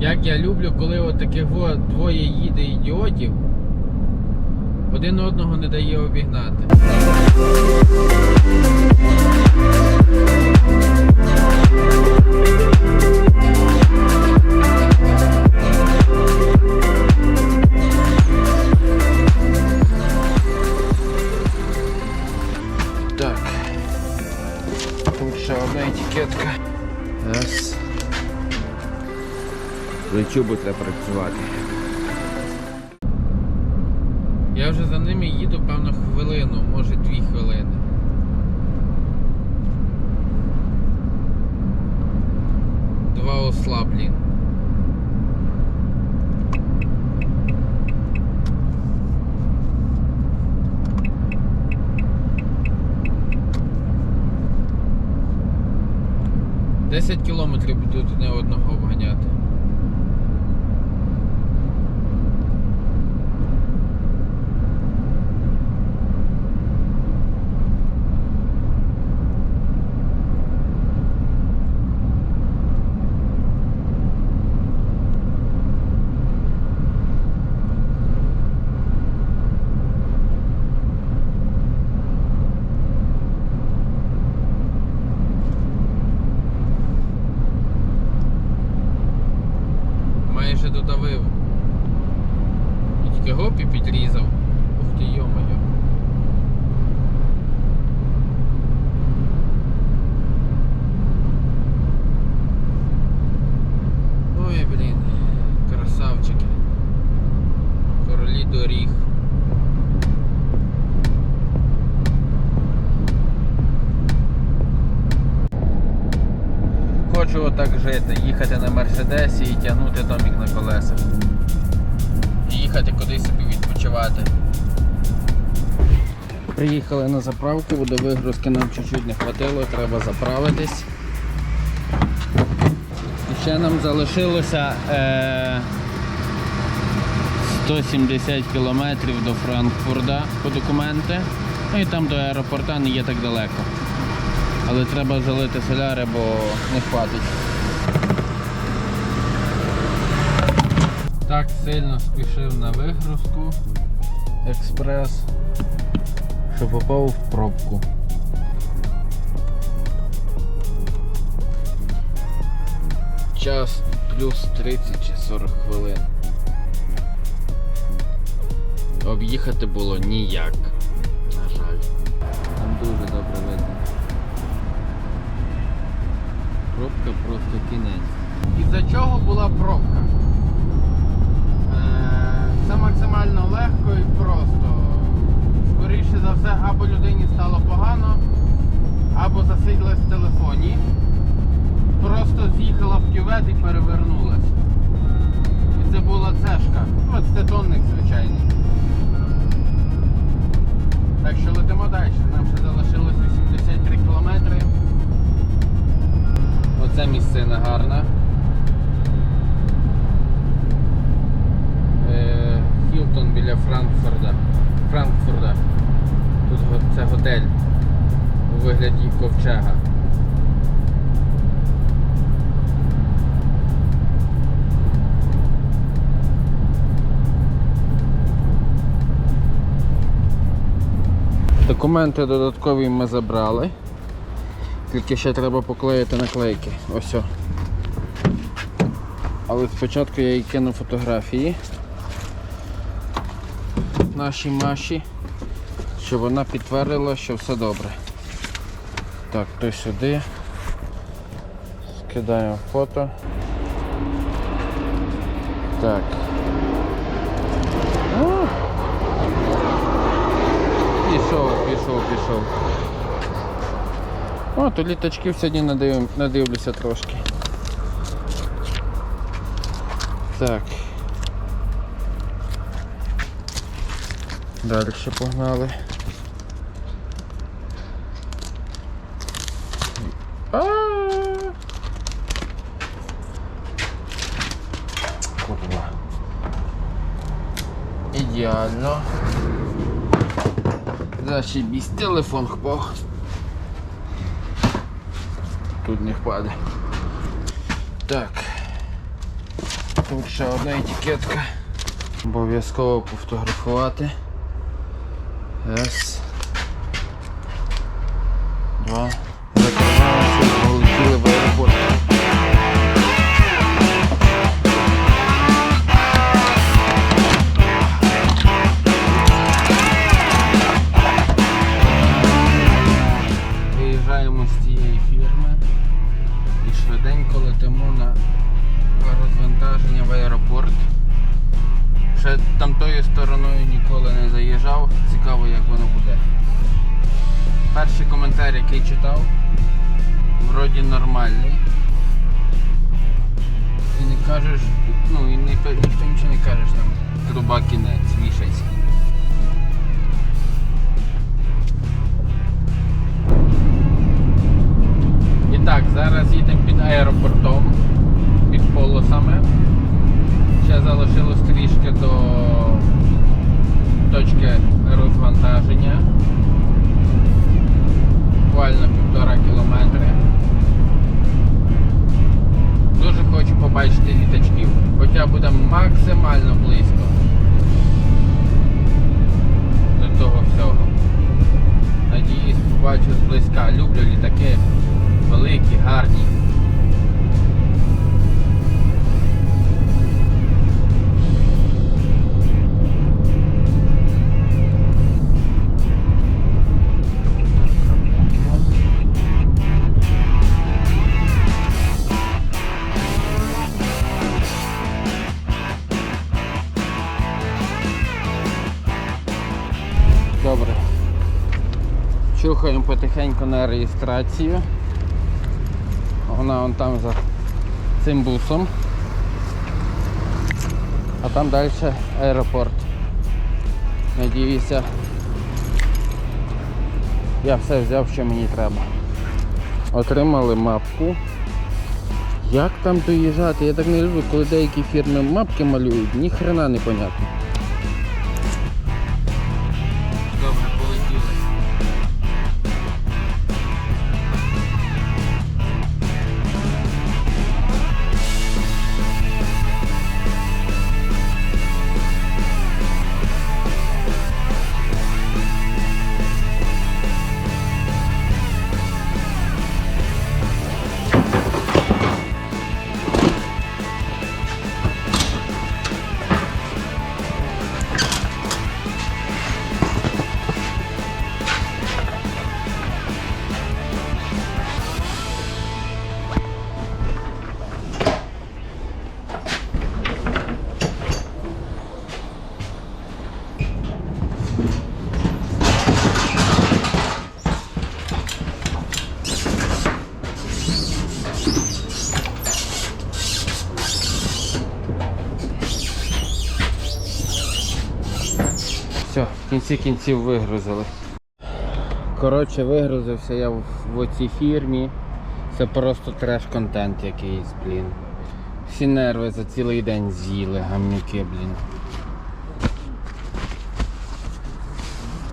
Як я люблю, коли от таких двоє їде ідіотів, один одного не дає обігнати. Так. Тут ще одна етикетка. Плечу бо треба працювати. Я вже за ними їду, певно, хвилину, може дві хвилини. Два осла, блін. Хочу їхати на Мерседесі і тягнути домик на колесах. І їхати кудись собі відпочивати. Приїхали на заправку, до вигрузки нам чуть-чуть не хватило, треба заправитись. І ще нам залишилося е, 170 кілометрів до Франкфурта по документи. Ну і там до аеропорта не є так далеко. Але треба залити соляри, бо не хватить. Так сильно спішив на вигрузку експрес, що попав в пробку. Час плюс 30 чи 40 хвилин. Об'їхати було ніяк. На жаль. Там дуже добре видно. Пробка просто кінець. Із-за чого була пробка? Максимально легко і просто. Скоріше за все, або людині стало погано, або засиділась в телефоні. Просто з'їхала в кювет і перевернулась. І це була цешка. 20-тонник звичайний. Так що летимо далі. Нам ще залишилось 83 кілометри. Оце місцина гарна. Хілтон біля Франкфурта. Франкфурта. Тут це готель у вигляді ковчега. Документи додаткові ми забрали. Тільки ще треба поклеїти наклейки. Ось. Але спочатку я їй кину фотографії нашій Маші, щоб вона підтвердила, що все добре. Так, той сюди. Скидаємо фото. Так. Пішов, пішов, пішов. О, то літачків сьогодні надив... надивлюся трошки. Так. Далі ще погнали. А! Курва. Ідеально. Зашибісь, телефон впав. Тут не впаде. Так. Тут ще одна етикетка. Обов'язково пофотографувати. Раз. Два. Стороною ніколи не заїжджав. Цікаво, як воно буде. Перший коментар, який читав, вроді нормальний. І не кажеш, ну і ніхто, ніхто нічого не каже, що там труба кінець, вішайся. І так, зараз їдемо під аеропортом, під полосами. Ще залишилось трішки до точки розвантаження. Буквально півтора кілометри. Дуже хочу побачити літачків, хоча буде максимально близько до того всього. Надіюсь, побачу зблизька. Люблю літаки великі, гарні. Чухаємо потихеньку на реєстрацію. Вона вон там за цим бусом. А там далі аеропорт. Надіюся. Я все взяв, що мені треба. Отримали мапку. Як там доїжджати? Я так не люблю, коли деякі фірми мапки малюють, ні хрена не понятно. Кінці кінців вигрузили. Коротше, вигрузився я в, оцій фірмі. Це просто треш-контент якийсь, блін. Всі нерви за цілий день з'їли, гамнюки, блін.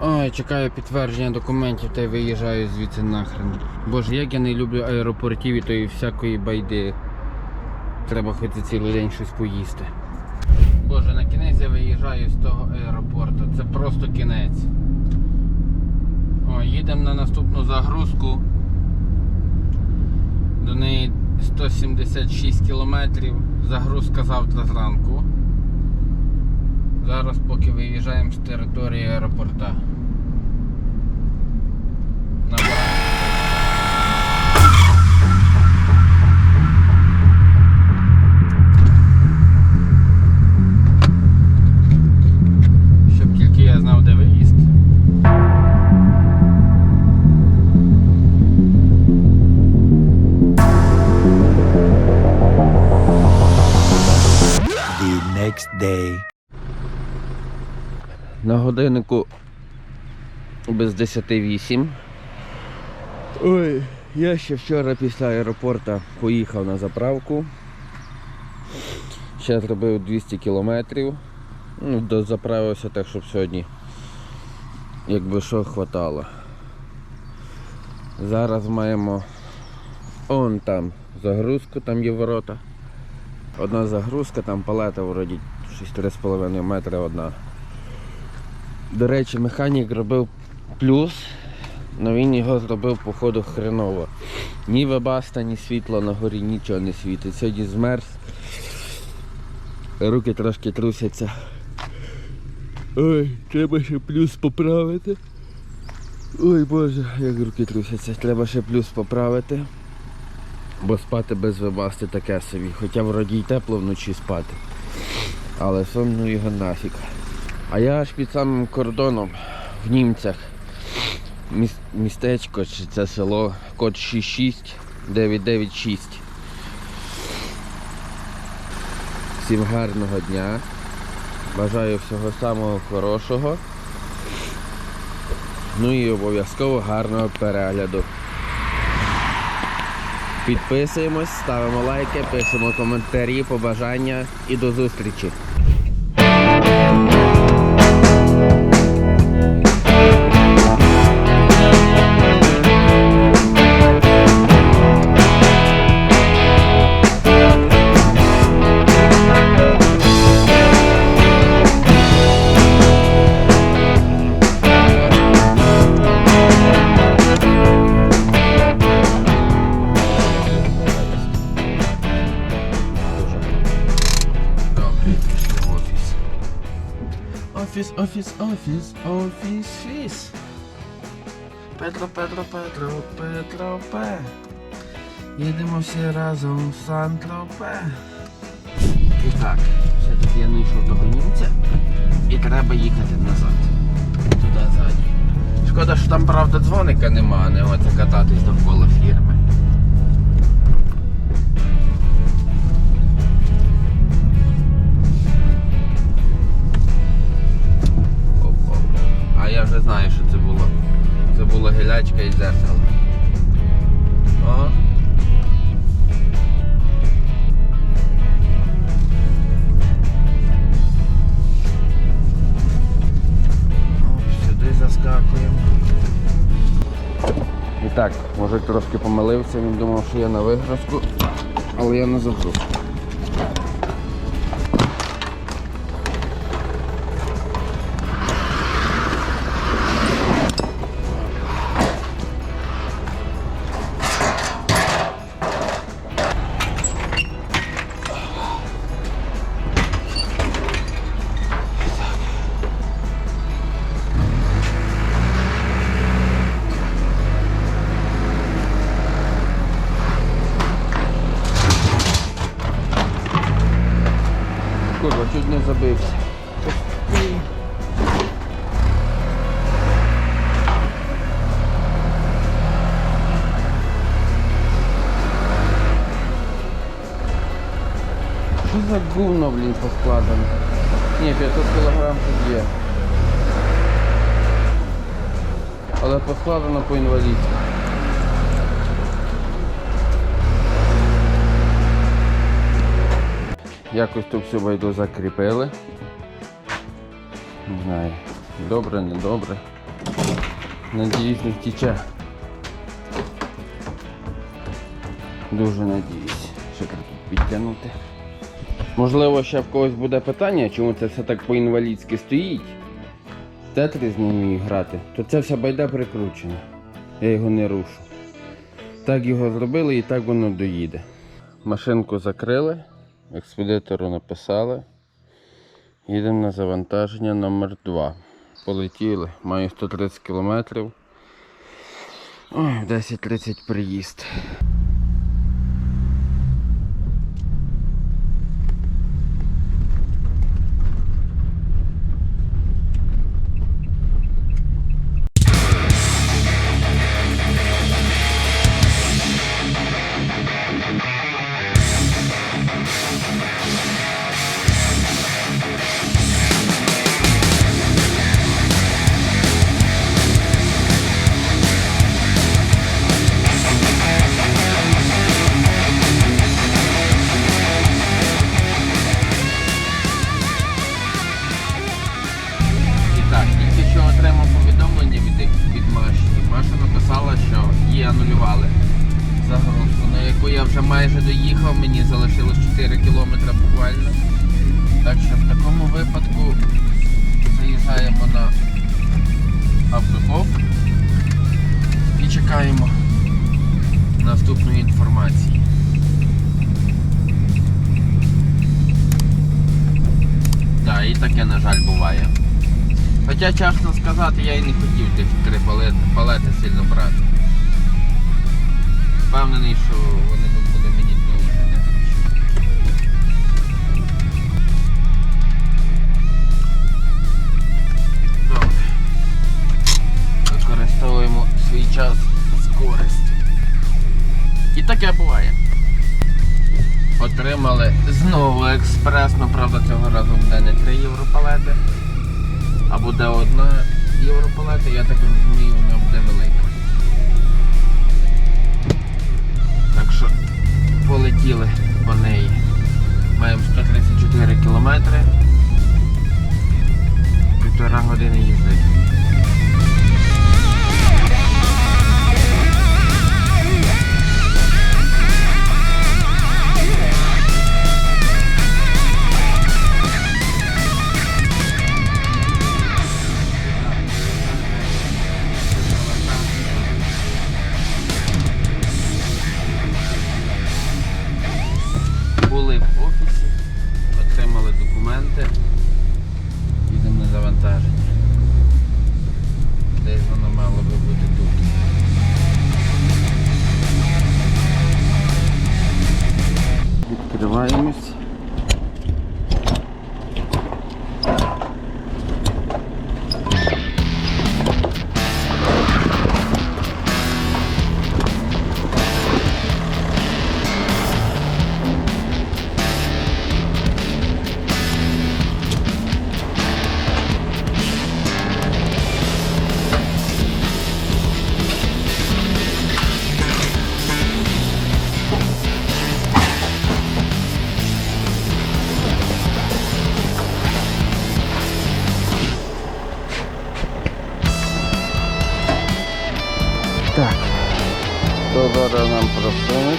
Ой, чекаю підтвердження документів та й виїжджаю звідси нахрен. Боже, як я не люблю аеропортів і тої всякої байди. Треба хоч за цілий день щось поїсти. Боже, на кінець я виїжджаю з того аеропорту. Це просто кінець. О, їдемо на наступну загрузку. До неї 176 кілометрів. Загрузка завтра зранку. Зараз поки виїжджаємо з території аеропорта. Годиннику без 10.08. Ой, я ще вчора після аеропорту поїхав на заправку. Ще зробив 200 кілометрів. Ну, дозаправився так, щоб сьогодні якби що хватало. Зараз маємо он там загрузку, там є ворота. Одна загрузка, там палета вроді 6,5 метри одна. До речі, механік робив плюс, але він його зробив походу хреново. Ні вебаста, ні світло на горі, нічого не світить. Сьогодні змерз. Руки трошки трусяться. Ой, треба ще плюс поправити. Ой Боже, як руки трусяться. Треба ще плюс поправити. Бо спати без вебасти таке собі. Хоча вроді й тепло вночі спати. Але ну його нафіг. А я аж під самим кордоном в німцях. Містечко чи це село, код 66996. Всім гарного дня. Бажаю всього самого хорошого. Ну і обов'язково гарного перегляду. Підписуємось, ставимо лайки, пишемо коментарі, побажання і до зустрічі. Офіс, офіс, фіс. Петро, Петро, Петро, Петро, Пе. Їдемо всі разом в Сан-Тропе. І так, все-таки я знайшов того німця. І треба їхати назад. Туди ззаді. Шкода, що там, правда, дзвоника нема, не оце кататись довкола фірми. А я вже знаю, що це було. Це була гілячка і дзеркало. О. Сюди заскакуємо. І так, може трошки помилився, він думав, що я на вигрузку, але я на загрузку. Забився. Що за гувно, блін, поскладено? Ні, 500 кг тут є. Але поскладено по інвалідськи. Якось тут всю байду закріпили. Не знаю, добре, не добре. Надіюсь, не втіче. Дуже надіюсь, що тут підтягнути. Можливо, ще в когось буде питання, чому це все так по-інвалідськи стоїть. Тетрі з ним грати, то ця вся байда прикручена. Я його не рушу. Так його зробили і так воно доїде. Машинку закрили. Експедитору написали. Їдемо на завантаження номер 2 Полетіли, маю 130 км. Ой, в 10.30 приїзд. Буквально. Так що в такому випадку заїжджаємо на автостоп і чекаємо наступної інформації. Так, і таке, на жаль, буває. Хоча, чесно сказати, я і не хотів тих три палети, палети сильно брати. Впевнений, що вони Використовуємо свій час з користю. І таке буває. Отримали знову експресно, правда цього разу буде не 3 європалети, а буде одна європалета, я так розумію, вона буде велика. Так що полетіли по неї. Маємо 134 кілометри. Halimiz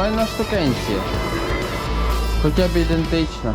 Файна штукенція. Хоча б ідентична.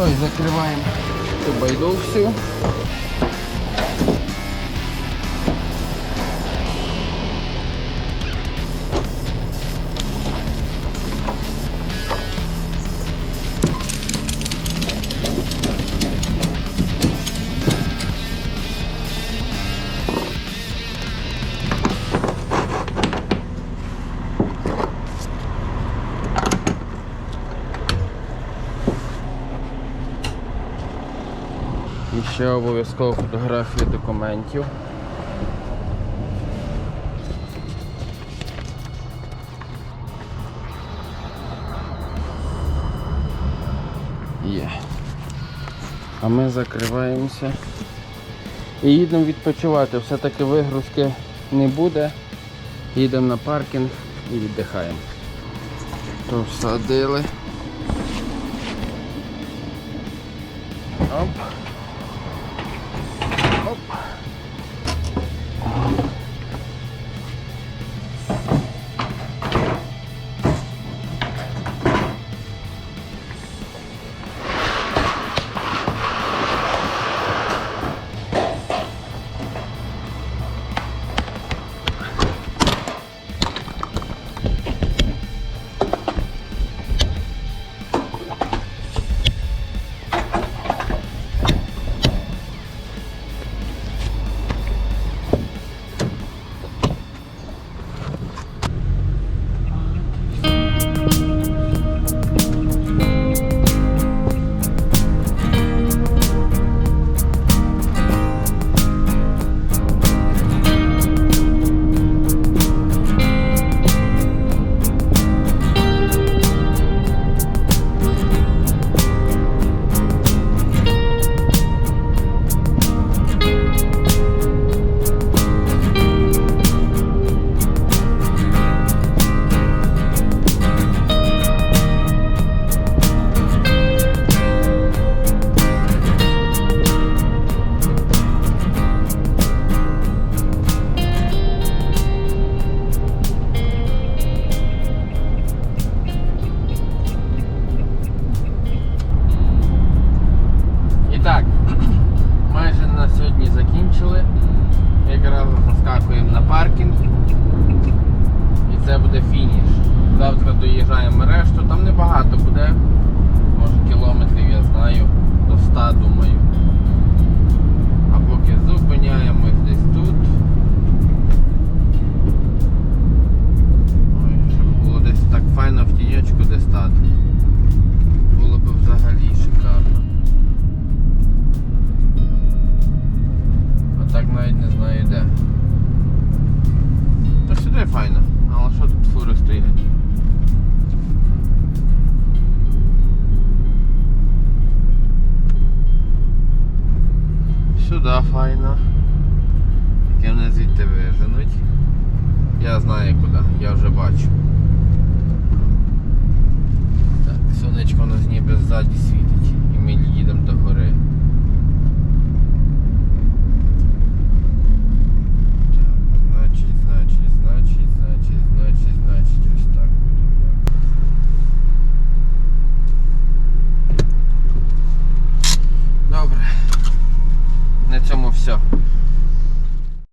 Ой, закриваємо цю байду всю. Ще обов'язково фотографії документів. Є. А ми закриваємося і їдемо відпочивати. Все-таки вигрузки не буде. Їдемо на паркінг і віддихаємо. То всадили. Оп. Оп. Але що тут фури стоять? Сюди файно. Таке мене звідти виженуть. Я знаю куди, я вже бачу. Так, сонечко у нас ніби ззаді світить. І ми їдемо до гори. на цьому все.